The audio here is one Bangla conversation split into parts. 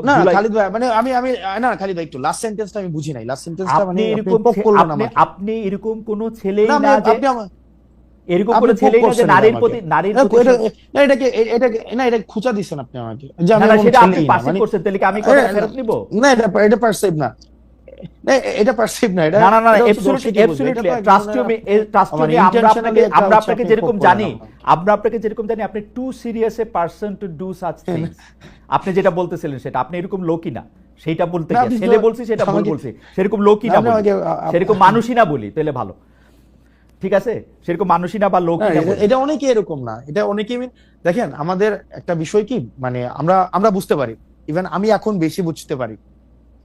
না খালিদ ভাই মানে আমি আমি না খালিদ ভাই একটু লাস্ট সেন্টেন্সটা আমি বুঝি নাই। লাস্ট সেন্টেন্সটা মানে আপনি এরকম আপনি কোন ছেলে না আপনি এরকম poke যে নারীর প্রতি নারীর না, এটাকে এটাকে না এটা খুঁচা দিছেন আপনি আমাকে। যে আমি সেটা আপনি মানে- করছেন তাহলে আমি কথা ফেরত নিব? না এটা এটা পারসিভ না, এটা পারসিভ না এটা না না না আমরা আপনাকে আমরা আপনাকে আপনি যেরকম জানি আমরা আপনাকে যেরকম জানি আপনি too serious a person to do such things আপনি যেটা বলতেছিলেন সেটা আপনি এরকম লোকই না সেইটা বলতে গিয়ে ছেলে বলছি সেটা ভুল বলছি সেরকম লোকই না সেরকম মানুষই না বলি তাহলে ভালো। ঠিক আছে? সেরকম মানুষই না বা না এটা-। অনেকে এরকম না এটা অনেকেই দেখেন আমাদের একটা বিষয় কি মানে আমরা আমরা বুঝতে পারি। ইভেন আমি এখন বেশি বুঝতে পারি।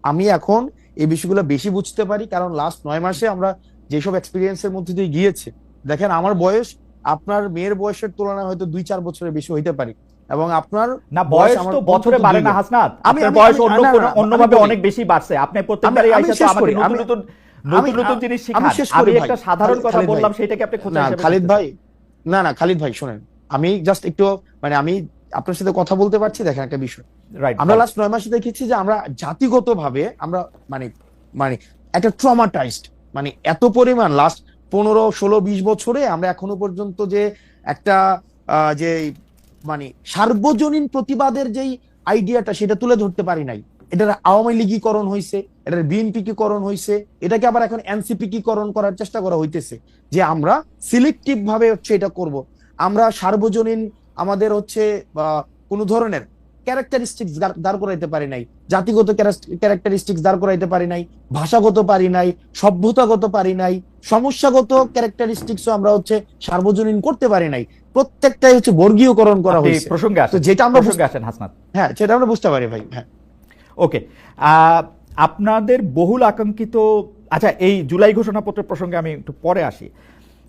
আমি এখন এই বিষয়গুলো বেশি বুঝতে পারি কারণ লাস্ট নয় মাসে আমরা যেসব এক্সপিরিয়েন্সের মধ্যে দিয়ে গিয়েছে দেখেন আমার বয়স আপনার মেয়ের বয়সের তুলনায় হয়তো দুই চার বছরের বেশি হইতে পারি। এবং আপনার না বয়স তো বছরে বাড়ে না হাসনাত। আপনার বয়স অন্য অন্যভাবে অনেক বেশি বাড়ছে। আপনি প্রত্যেকবারই আইসা তো আমাকে নতুন নতুন নতুন নতুন জিনিস শিখান। আমি একটা সাধারণ কথা বললাম সেটাকে আপনি খোঁচা খালিদ ভাই না না খালিদ ভাই শোনেন। আমি জাস্ট একটু মানে আমি আপনার সাথে কথা বলতে পারছি দেখেন একটা বিষয়। রাইট আমরা লাস্ট নয় মাসে দেখেছি যে আমরা জাতিগত ভাবে আমরা মানে মানে একটা ট্রমাটাইজড মানে এত পরিমাণ লাস্ট পনেরো ষোলো বিশ বছরে আমরা এখনও পর্যন্ত যে একটা যে মানে সার্বজনীন প্রতিবাদের যেই আইডিয়াটা সেটা তুলে ধরতে পারি নাই। এটার আওয়ামী লীগীকরণ হয়েছে এটার বিএনপিকীকরণ হয়েছে এটাকে আবার এখন এনসিপি এনসিপিকীকরণ করার চেষ্টা করা হইতেছে যে আমরা সিলেক্টিভ ভাবে হচ্ছে এটা করব। আমরা সার্বজনীন আমাদের হচ্ছে কোনো ধরনের ক্যারেক্টারিস্টিক্স দাঁড় করাইতে পারি নাই জাতিগত ক্যারেক্টারিস্টিক্স দাঁড় করাইতে পারি নাই ভাষাগত পারি নাই সভ্যতাগত পারি নাই সমস্যাগত ক্যারেক্টারিস্টিক্সও আমরা হচ্ছে সার্বজনীন করতে পারি নাই। প্রত্যেকটাই হচ্ছে বর্গীয়করণ করা হয়েছে। প্রসঙ্গে আছে যেটা আমরা প্রসঙ্গে আসেন হাসনাত। হ্যাঁ সেটা আমরা বুঝতে পারি ভাই হ্যাঁ। ওকে আপনাদের বহুল আকাঙ্ক্ষিত আচ্ছা এই জুলাই ঘোষণাপত্রের প্রসঙ্গে আমি একটু পরে আসি।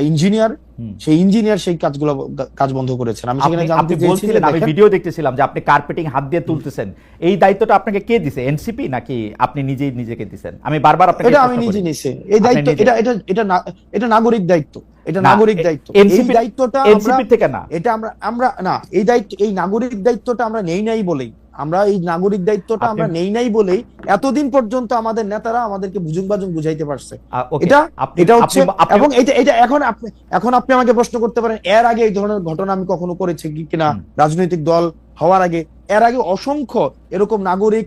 ইঞ্জিনিয়ার সেই ইঞ্জিনিয়ার সেই কাজগুলো কাজ বন্ধ করেছেন। আমি সেখানে জানতে আপনি বলছিলেন আমি ভিডিও দেখতেছিলাম যে আপনি কার্পেটিং হাত দিয়ে তুলতেছেন। এই দায়িত্বটা আপনাকে কে দিছে এনসিপি নাকি আপনি নিজেই নিজেকে দিছেন? আমি বারবার আপনাকে এটা আমি নিজে নিছি এই দায়িত্ব এটা এটা এটা এটা নাগরিক দায়িত্ব। এটা নাগরিক দায়িত্ব। এই দায়িত্বটা এনসিপি থেকে না। এটা আমরা আমরা না এই দায়িত্ব এই নাগরিক দায়িত্বটা আমরা নেই নাই বলেই। আমরা এই নাগরিক দায়িত্বটা আমরা নেই নাই বলেই এতদিন পর্যন্ত আমাদের নেতারা আমাদেরকে বুঝুং বাজুং বুঝাইতে পারছে। এটা এটা হচ্ছে এবং এটা এটা এখন আপনি এখন আপনি আমাকে প্রশ্ন করতে পারেন এর আগে এই ধরনের ঘটনা আমি কখনো করেছি কি কিনা। রাজনৈতিক দল হওয়ার আগে? এর আগে অসংখ্য এরকম নাগরিক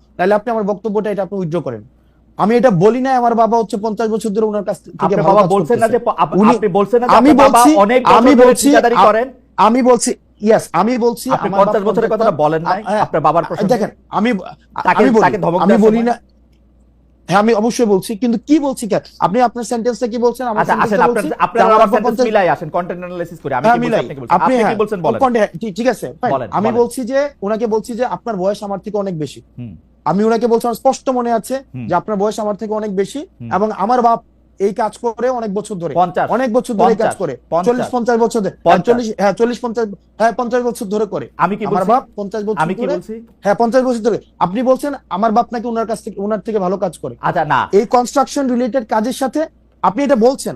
তাহলে আপনি আমার বক্তব্যটা এটা আপনি উইথড্র করেন। আমি এটা বলি নাই আমার বাবা হচ্ছে পঞ্চাশ বছর ধরে ওনার কাছ থেকে বাবা বলছেন না যে আপনি বলছেন না আমি বলছি অনেক আমি বলছি করেন। আমি বলছি ইয়েস আমি বলছি আপনি বছরের কথাটা বলেন নাই হ্যাঁ, আপনার বাবার প্রসঙ্গে দেখেন আমি আমি বলি আমি বলি না হ্যাঁ আমি অবশ্যই বলছি কিন্তু কি বলছি কেন? আপনি আপনার সেন্টেন্সটা কি বলছেন? আমার আচ্ছা আসেন আপনার আমার পঞ্চাশ- মিলাই আসেন কন্টেন্ট অ্যানালাইসিস করে আমি হ্যাঁ, কি বলছি আপনি কি বলছেন? কি হ্যাঁ, বলেন। ঠিক- আছে আমি বলছি যে ওনাকে বলছি যে আপনার বয়স আমার থেকে অনেক বেশি। আমি ওনাকে বলছি আমার স্পষ্ট মনে আছে যে আপনার বয়স আমার থেকে অনেক বেশি এবং আমার বাপ এই কাজ করে অনেক বছর ধরে। অনেক বছর ধরে কাজ করে। চল্লিশ পঞ্চাশ বছর ধরে। হ্যাঁ, চল্লিশ হ্যাঁ চল্লিশ পঞ্চাশ হ্যাঁ পঞ্চাশ বছর ধরে করে। আমি কি আমার বাপ পঞ্চাশ বছর আমি কি বলছি? হ্যাঁ পঞ্চাশ বছর ধরে। আপনি বলছেন আমার বাপ নাকি ওনার কাছ থেকে ওনার থেকে ভালো কাজ করে। আচ্ছা না। এই কনস্ট্রাকশন রিলেটেড কাজের সাথে আপনি এটা বলছেন।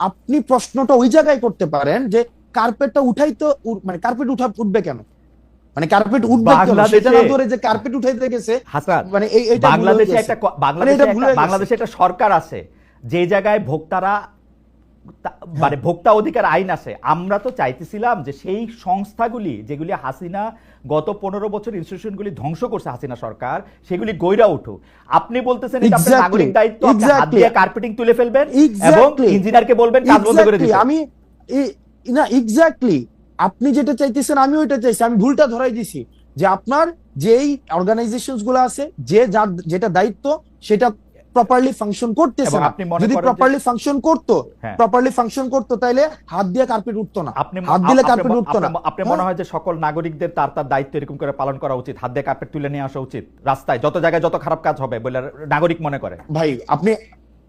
আপনি প্রশ্নটা ওই জায়গায় করতে পারেন যে কার্পেটটা উঠাই তো মানে কার্পেট উঠা উঠবে কেন? মানে কার্পেট উঠবে কেন? সেটা না ধরে যে কার্পেট উঠাইতে গেছে মানে এই ভুল হয়ে বাংলাদেশে একটা মানে বাংলাদেশে বাংলাদেশে একটা সরকার আছে যে জায়গায় ভোক্তারা মানে ভোক্তা অধিকার আইন আছে আমরা তো চাইতেছিলাম যে সেই সংস্থাগুলি যেগুলি হাসিনা গত পনেরো বছর ইনস্টিটিউশনগুলি ধ্বংস করছে হাসিনা সরকার সেগুলি গইরা উঠু আপনি বলতেছেন এটা আপনার নাগরিক দায়িত্ব আপনি হাত দিয়ে কার্পেটিং তুলে ফেলবেন এবং ইঞ্জিনিয়ারকে বলবেন কাজ বন্ধ করে দিতে। আমি না এক্স্যাক্টলি আপনি যেটা চাইতেছেন আমি ওইটা চাইছি। আমি ভুলটা ধরাই দিছি যে আপনার যেই অর্গানাইজেশনসগুলো আছে যে যার যেটা দায়িত্ব সেটা প্রপারলি ফাংশন করতেছে না। যদি প্রপারলি ফাংশন করতো হ্যাঁ। প্রপারলি ফাংশন করতো তাইলে হাত দিয়ে কার্পেট উঠতো না। আপনি হাত দিলে কার্পেট উঠতো না। আপনি- আপনি মনে হয়। যে সকল নাগরিকদের তার তার দায়িত্ব এরকম করে পালন করা উচিত। হাত দিয়ে কার্পেট তুলে নিয়ে আসা উচিত। রাস্তায় যত জায়গায় যত খারাপ কাজ হবে বলে নাগরিক মনে করে। ভাই আপনি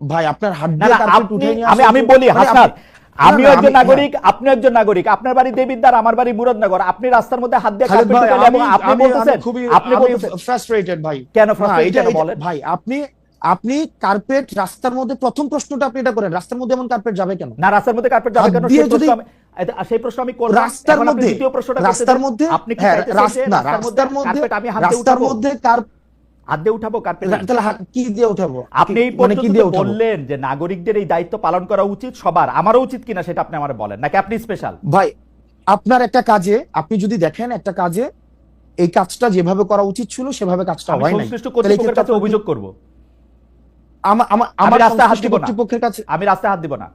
ভাই আপনার হাত দিয়ে কার্পেট আপনি উঠে নিয়ে আমি আমি। বলি মানে হাসনাত আপনি- না, আমিও না, একজন নাগরিক আপনিও একজন নাগরিক। আপনার বাড়ি দেবিদ্বার আমার বাড়ি মুরাদনগর। আপনি রাস্তার মধ্যে হাত দিয়ে কার্পেট তুলে এবং আমি- আপনি আমি- বলতেছেন আপনি আমি বলতেছেন ফ্রাস্ট্রেটেড ভাই। কেন এটা- বলেন? ভাই আপনি আপনি কার্পেট রাস্তার মধ্যে প্রথম প্রশ্নটা আপনি এটা করেন রাস্তার মধ্যে এমন কার্পেট যাবে কেন? না রাস্তার মধ্যে কার্পেট যাবে কেন? সেই প্রশ্ন আমি- এটা- সেই প্রশ্ন আমি করলাম। রাস্তার মধ্যে দ্বিতীয় প্রশ্নটা রাস্তার মধ্যে আপনি কি হ্যাঁ চাইতেছেন রাস্তার মধ্যে কার্পেট আমি হাত রাস্তার মধ্যে কার হাত দিয়ে উঠাবো কার্পেট তাহলে কি দিয়ে উঠাবো? আপনি মানে কি দিয়ে বললেন যে নাগরিকদের এই দায়িত্ব পালন করা উচিত সবার। আমারও উচিত কিনা সেটা আপনি আমার বলেন। নাকি আপনি স্পেশাল ভাই আপনার একটা কাজে আপনি যদি দেখেন একটা কাজে এই কাজটা যেভাবে করা উচিত ছিল সেভাবে কাজটা হয় নাই। সংশ্লিষ্ট তাহলে এই কর্তৃপক্ষের ক্ষেত্রে কাছে আপনার কি- অভিযোগ করব আমা- রাস্তায় হাত দিব না। কর্তৃপক্ষের কাছে আমি রাস্তায় হাত দিব না।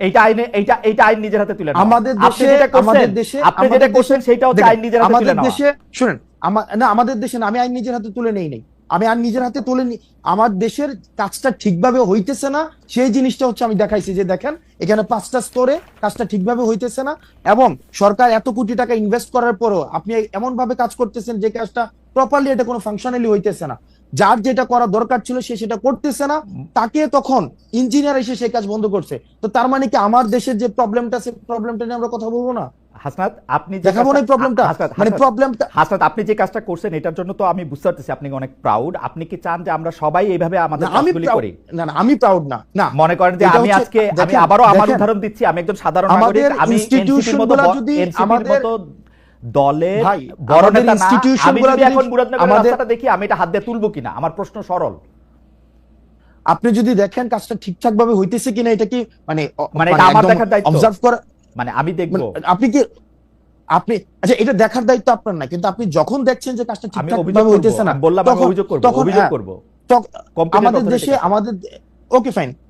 এইটা আইনে এইটা এইটা আইন নিজের হাতে তুলে আমাদের দেশে আমাদের দেশে আপনি যেটা করছেন সেটা আইন নিজের হাতে আমাদের দেশে শুনেন আমার না আমাদের দেশে আমি আইন নিজের হাতে তুলে নেই নেই। আমি আইন নিজের হাতে তুলে নি আমার দেশের কাজটা ঠিকভাবে হইতেছে না সেই জিনিসটা হচ্ছে আমি দেখাইছি যে দেখেন এখানে পাঁচটা স্তরে কাজটা ঠিকভাবে হইতেছে না এবং সরকার এত কোটি টাকা ইনভেস্ট করার পরেও আপনি এমন ভাবে কাজ করতেছেন যে কাজটা প্রপারলি এটা কোনো ফাংশনালি হইতেছে না। যার যেটা করা দরকার ছিল সে সেটা করতেছে না। তাকে তখন ইঞ্জিনিয়ার এসে সেই কাজ বন্ধ করছে। তো তার মানে কি আমার দেশের যে প্রবলেমটা আছে প্রবলেমটা নিয়ে আমরা কথা বলব না? হাসনাত আপনি যে দেখাবো না কাজটা- প্রবলেমটা মানে প্রবলেমটা হাসনাত আপনি যে কাজটা করছেন এটার জন্য তো আমি বুঝতে পারতেছি আপনি অনেক প্রাউড আপনি কি চান যে আমরা সবাই এইভাবে আমাদের কাজগুলি করি? না না আমি প্রাউড না। না মনে করেন যে আমি আজকে আমি আবারও আমার উদাহরণ দিচ্ছি আমি একজন সাধারণ নাগরিক আমি institution এনসিপির মতো গুলা ব- যদি আমাদের- মতো দলের বড় নেতা না institution আমি গুলা যদি যদি এখন মুরাদনগরের রাস্তাটা দেখি আমি এটা হাত দিয়ে তুলবো কিনা? আমার প্রশ্ন সরল। আপনি যদি দেখেন কাজটা ঠিকঠাক ভাবে হইতেছে কিনা এটা কি মানে মানে এটা আমার দেখার দায়িত্ব। অবজার্ভ করা মানে আমি দেখব। মানে আপনি কি আপনি আচ্ছা এটা দেখার দায়িত্ব আপনার না কিন্তু আপনি যখন দেখছেন যে কাজটা ঠিকঠাক ভাবে হইতেছে না বললাম অভিযোগ করব অভিযোগ হ্যাঁ, করব। আমাদের দেশে আমাদের ওকে ফাইন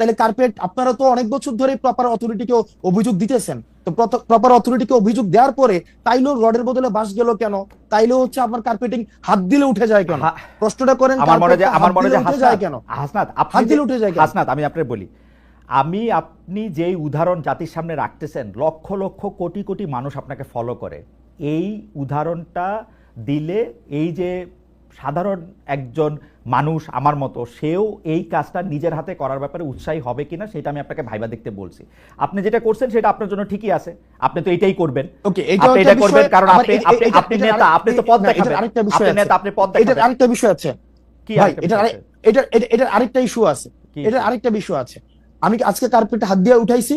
তাহলে কার্পেট আপনারা তো অনেক বছর ধরে প্রপার অথরিটিকে অভিযোগ দিতেছেন। তো প্রপার অথরিটিকে অভিযোগ দেওয়ার পরে তাইলেও রডের বদলে বাস গেল কেন? তাইলেও হচ্ছে আপনার কার্পেটিং হাত দিলে উঠে যায় কেন? প্রশ্নটা করেন আমার মনে হয় যে আমার মনে হয় উঠে যায় কেন? হাসনাত আপনি হাত দিলে উঠে যায়? হাসনাত আমি আপনাকে বলি আমি আপনি যেই উদাহরণ জাতির সামনে রাখতেছেন লক্ষ লক্ষ কোটি কোটি মানুষ আপনাকে ফলো করে। এই উদাহরণটা দিলে এই যে সাধারণ একজন মানুষ আমার মতো সেও এই কাজটা নিজের হাতে করার ব্যাপারে উৎসাহী হবে কিনা সেটা আমি আপনাকে ভাইবা দেখতে বলছি। আপনি যেটা করছেন সেটা আপনার জন্য ঠিকই আছে। আপনি তো এটাই করবেন। ওকে আপনি এটা করবেন কারণ আপনি নেতা আপনি তো পদ দেখাবেন। আরেকটা বিষয় আপনি আছে। নেতা আপনি পদ দেখাবেন। আরেকটা বিষয় আছে। কি এটা এটা এটার আরেকটা ইস্যু আছে। কি এটার আরেকটা বিষয় আছে। আমি আজকে কার্পেট হাত দিয়ে উঠাইছি?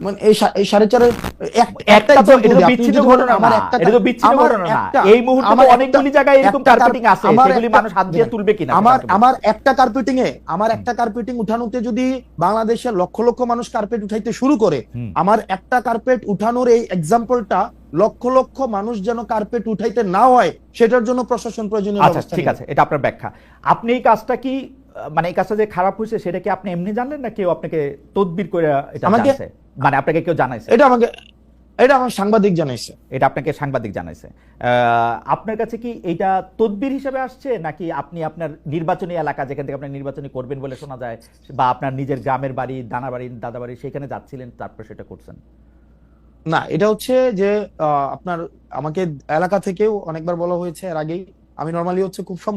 মানে এই এই সাড়ে একটা তো এটা বিচ্ছিন্ন ঘটনা আমার একটা এটা তো বিচ্ছিন্ন ঘটনা না। এই মুহূর্তে তো অনেকগুলি জায়গায় এরকম কার্পেটিং আছে। সেগুলি মানুষ হাত দিয়ে তুলবে কিনা? আমার আমার একটা কার্পেটিং এ আমার একটা কার্পেটিং উঠানোতে যদি বাংলাদেশের লক্ষ লক্ষ মানুষ কার্পেট উঠাইতে শুরু করে আমার একটা কার্পেট উঠানোর এই এক্সাম্পলটা লক্ষ লক্ষ মানুষ যেন কার্পেট উঠাইতে না হয় সেটার জন্য প্রশাসন প্রয়োজনীয় আচ্ছা ব্যবস্থা ঠিক আছে এটা আপনার ব্যাখ্যা। আপনি এই কাজটা কি মানে এই কাজটা যে খারাপ হয়েছে সেটা কি আপনি এমনি জানলেন না কেউ আপনাকে তদবির করে এটা আমাকে- মানে আপনাকে কেউ জানাইছে? এটা আমাকে এটা আমার সাংবাদিক জানাইছে। এটা আপনাকে সাংবাদিক জানাইছে। আপনার কাছে কি এটা তদবির হিসেবে আসছে? নাকি আপনি আপনার নির্বাচনী এলাকা যেখান থেকে আপনি নির্বাচনী করবেন বলে শোনা যায় বা আপনার নিজের গ্রামের বাড়ি দানা বাড়ি দাদা বাড়ি সেখানে যাচ্ছিলেন তারপর সেটা করছেন? না এটা হচ্ছে যে আপনার আমাকে এলাকা থেকেও অনেকবার বলা হয়েছে এর আগেই। আমি নর্মালি হচ্ছে খুব সম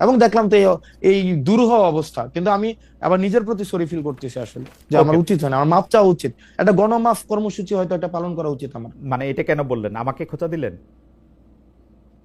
এবং দেখলাম তো এই- দুরূহ অবস্থা। কিন্তু আমি আবার নিজের প্রতি সরি ফিল করতেছি আসলে যে আমার উচিত হয় না আমার মাপ চাওয়া উচিত। একটা গণমাফ কর্মসূচি হয়তো এটা পালন করা উচিত আমার। মানে এটা কেন বললেন? আমাকে খোঁচা দিলেন?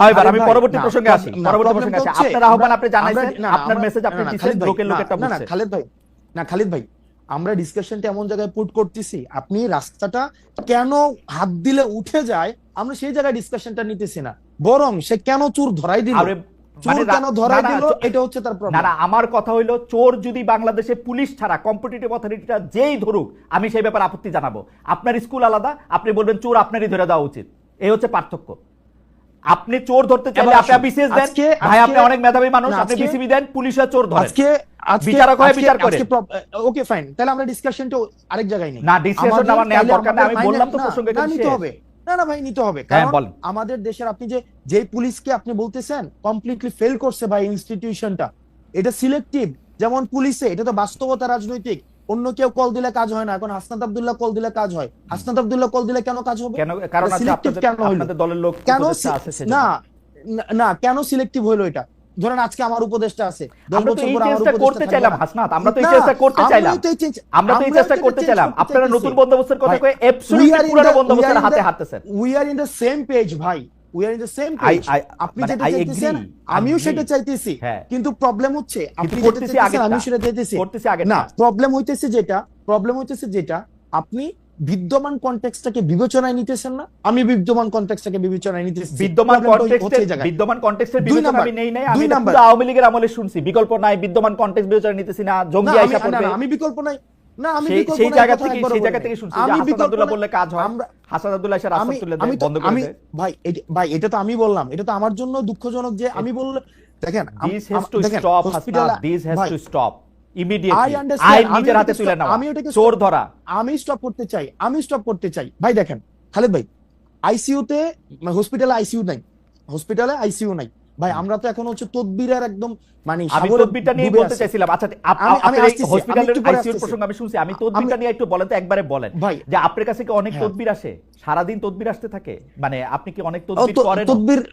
হয় খালিদ আমি পরবর্তী প্রসঙ্গে আসি পরবর্তী প্রসঙ্গে আসি। আপনার আহ্বান আপনি জানাইছেন আপনার মেসেজ আপনি দিচ্ছেন লোকের লোক না, একটা না, না, খালিদ ভাই না খালিদ ভাই আমরা ডিসকাশনটা এমন জায়গায় পুট করতেছি আপনি রাস্তাটা কেন হাত দিলে উঠে যায় আমরা সেই জায়গায় ডিসকাশনটা নিতেছি না। বরং সে কেন চুর ধরাই দিল? আমার কথা হইল চোর যদি বাংলাদেশে পুলিশ ছাড়া কম্পিটিটিভ অথরিটিটা যেই ধরুক আমি সেই ব্যাপারে আপত্তি জানাব। আপনার স্কুল আলাদা আপনি বলবেন চোর আপনারই ধরে দেওয়া উচিত। এই হচ্ছে পার্থক্য। আপনি চোর ধরতে চাইলে আপনি বিসিএস দেন। ভাই আপনি অনেক মেধাবী মানুষ আপনি বিসিবি দেন পুলিশে চোর ধরেন আজকে বিচারক হয় বিচার করে। ওকে ফাইন তাহলে আমরা ডিসকাশনটা আরেক জায়গায় নেই। না, আমাদের আমার নেওয়ার দরকার নেই, আমি বললাম তো প্রসঙ্গ নিতে হবে। না না ভাই নিতে হবে। হ্যাঁ, কারণ আমাদের দেশের আপনি যে যেই পুলিশকে আপনি বলতেছেন কমপ্লিটলি ফেল করছে ভাই ইনস্টিটিউশনটা এটা সিলেক্টিভ যেমন পুলিশে এটা তো বাস্তবতা রাজনৈতিক। অন্য কেউ কল দিলে কাজ হয় না। এখন হাসনাত আব্দুল্লাহ কল দিলে কাজ হয়। হাসনাত আব্দুল্লাহ কল দিলে কেন কাজ হবে? কেন? কারণ আছে আপনাদের দলের লোক কেন আছে না না- কেন সিলেক্টিভ হইল এটা? ধরেন আজকে আমার উপদেশটা আছে। আমরা তো এই চেষ্টা করতে চাইলাম হাসনাত। আমরা তো এই চেষ্টা করতে চাইলাম। আমরা তো এই চেষ্টা করতে চাইলাম। আপনারা নতুন বন্দোবস্তের কথা কয়ে অ্যাবসলিউটলি পুরানো বন্দোবস্তের হাতে হাঁটতেছেন। we are in the same page ভাই। Are in the same I- page. আপনি মানে যেটা চাইতেছেন আমিও সেটা চাইতেছি। হ্যাঁ। কিন্তু প্রবলেম হচ্ছে আপনি যেটা চাইতেছেন। আমিও সেটা চাইতেছি। না প্রবলেম হইতেছে যেটা প্রবলেম হইতেছে যেটা আপনি বিদ্যমান কনটেক্সটটাকে বিবেচনায় নিতেছেন না আমি বিদ্যমান কনটেক্সটটাকে বিবেচনায় নিতেছি। বিদ্যমান কনটেক্সটের বিদ্যমান কনটেক্সটের বিবেচনা আমি নেই নাই আমি আওয়ামী লীগের আমলে শুনছি। বিকল্প নাই বিদ্যমান কনটেক্সট বিবেচনা নিতেছি না জঙ্গি আইসা পড়বে। আমি বিকল্প নাই। না আমি সেই বিকল্প সেই নাই জায়গা থেকে সেই জায়গা থেকে শুনছি যে হাসান আব্দুল্লাহ বললে কাজ হয়। আমরা হাসান আব্দুল্লাহ এসে রাস্তা তুলে দেয় বন্ধ করে দেয়। ভাই ভাই এটা তো আমি বললাম। এটা তো আমার জন্য দুঃখজনক যে আমি বললে দেখেন this has to stop hospital- this has to stop I immediately understand, আইন আমি নিজের হাতে ওটাকে তুলে stop- নেওয়া আমি ওটাকে চোর ধরা। আমি স্টপ করতে চাই। আমি স্টপ করতে চাই। ভাই দেখেন খালেদ ভাই আইসিইউতে হসপিটালে আইসিইউ নাই। হসপিটালে আইসিইউ নাই। ভাই আমরা তো এখন হচ্ছে তদবিরের একদম মানে আমি তদবিরটা নিয়ে বলতে চাইছিলাম। আচ্ছা আপ- আমি- আমি আপনার এই হসপিটালের আসতেছি। প্রসঙ্গ আমি শুনছি। আমি তদবিরটা নিয়ে একটু বলেন তো একবারে বলেন। যে আপনার কাছে কি অনেক হ্যাঁ। তদবির আসে? সারাদিন তদবির আসতে থাকে? মানে আপনি কি অনেক তদবির করেন? তদবির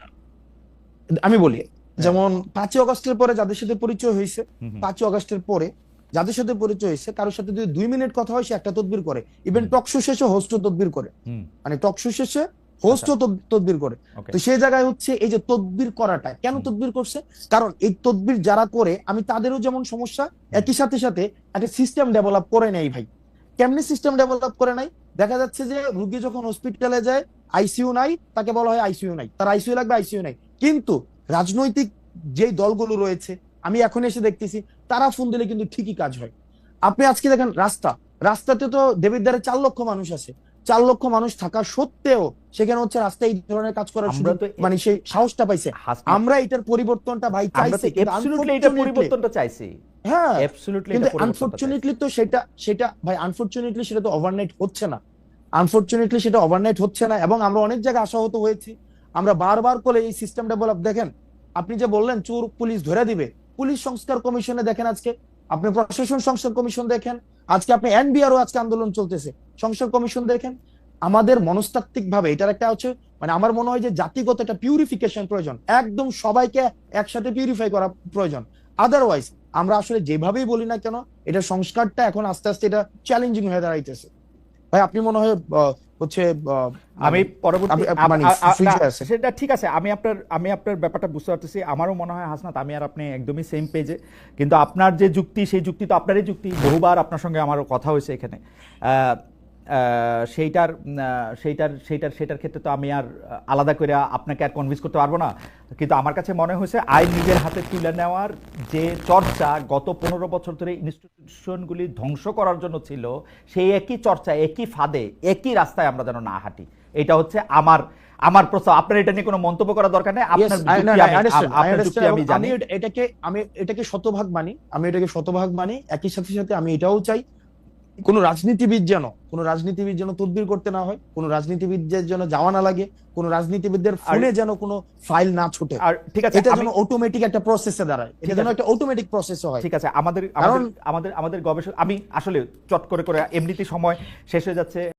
আমি বলি যেমন পাঁচই অগস্টের পরে যাদের সাথে পরিচয় হয়েছে। পাঁচই অগস্টের পরে যাদের সাথে পরিচয় হয়েছে কারোর সাথে যদি দুই মিনিট কথা হয় সে একটা তদবির করে। ইভেন। টকশো শেষে হোস্ট তদবির করে। মানে টকশো শেষে হোস্ট তদবির করে. তো সেই জায়গায় হচ্ছে এই যে তদবির করাটা কেন। তদবির করছে? কারণ এই তদবির যারা করে আমি তাদেরও যেমন সমস্যা একই সাথে সাথে একটা সিস্টেম ডেভেলপ করে নেই ভাই। কেমনি সিস্টেম ডেভেলপ করে নাই দেখা যাচ্ছে যে রুগী যখন হসপিটালে যায় আইসিইউ নাই তাকে বলা হয় আইসিইউ নাই। তার আইসিইউ লাগবে আইসিইউ নাই। কিন্তু রাজনৈতিক যেই দলগুলো রয়েছে আমি এখন এসে দেখতেছি তারা ফোন দিলে কিন্তু ঠিকই কাজ হয়। আপনি আজকে দেখেন রাস্তা। রাস্তাতে তো দেবিদ্বারে চার লক্ষ মানুষ আছে। চার লক্ষ মানুষ থাকা সত্ত্বেও সেখানে হচ্ছে রাস্তায় এই ধরনের কাজ করার সুযোগ মানে সেই সাহসটা পাইছে। আমরা এটার পরিবর্তনটা ভাই চাইছি এটা পরিবর্তনটা চাইছি। হ্যাঁ Absolutely কিন্তু। আনফরচুনেটলি তো সেটা সেটা ভাই আনফরচুনেটলি সেটা তো ওভারনাইট হচ্ছে না। আনফরচুনেটলি সেটা ওভারনাইট হচ্ছে না এবং আমরা অনেক জায়গায় আশাহত হয়েছি। আমরা বারবার করে এই সিস্টেম ডেভেলপ দেখেন আপনি যে বললেন চোর পুলিশ ধরে দিবে পুলিশ সংস্কার কমিশনে দেখেন আজকে। আপনি প্রশাসন সংস্কার কমিশন দেখেন আজকে আপনি এনবিআরও আজকে আন্দোলন চলতেছে। সংসদ কমিশন দেখেন, আমাদের মনস্তাত্ত্বিক ভাবে এটার একটা হচ্ছে মানে আমার মনে হয় যে জাতিগত একটা পিউরিফিকেশন প্রয়োজন। একদম সবাইকে একসাথে পিউরিফাই করা প্রয়োজন। আদারওয়াইজ আমরা আসলে যেভাবেই বলি না কেন, এটা সংস্কারটা এখন আস্তে আস্তে এটা চ্যালেঞ্জিং হয়ে দাঁড়াইতেছে। ভাই আপনি মনে হয় হচ্ছে আমি পরবর্তী মানে আ- আ- সুইচে না, আছে। সেটা ঠিক আছে আমি আপনার আমি আপনার ব্যাপারটা বুঝতে পারতেছি। আমারও মনে হয় হাসনাত আমি আর আপনি একদমই সেম পেজে কিন্তু আপনার যে যুক্তি সেই যুক্তি তো আপনারই যুক্তি। বহুবার আপনার সঙ্গে আমারও কথা হয়েছে এখানে। সেইটার সেইটার সেইটার সেটার ক্ষেত্রে তো আমি আর আলাদা করে আপনাকে আর কনভিন্স করতে পারব না। কিন্তু আমার কাছে মনে হয়েছে আইন নিজের হাতে তুলে নেওয়ার যে চর্চা গত পনেরো বছর ধরে ইনস্টিটিউশনগুলি ধ্বংস করার জন্য ছিল সেই একই চর্চা একই ফাঁদে একই রাস্তায় আমরা যেন না হাঁটি। এটা হচ্ছে আমার আমার প্রস্তাব। আপনার এটা নিয়ে কোনো মন্তব্য করার দরকার নেই? আমি- এটাকে আমি এটাকে শতভাগ মানি আমি এটাকে শতভাগ মানি একই সাথে সাথে আমি এটাও চাই। কোন রাজনীতিবিদ যেন কোনো রাজনীতিবিদ যেন তদবির করতে না হয় কোনো রাজনীতিবিদদের যেন যাওয়া না লাগে কোনো রাজনীতিবিদদের ফোনে যেন কোনো ফাইল না ছুটে। আর ঠিক আছে এটা যেন অটোমেটিক একটা প্রসেসে দাঁড়ায়। এটা যেন একটা অটোমেটিক প্রসেস হয়। ঠিক আছে আমাদের আমাদের আমাদের গবেষক গবেষণা আমি আসলে চট করে করে এমনিতে সময় শেষ হয়ে যাচ্ছে।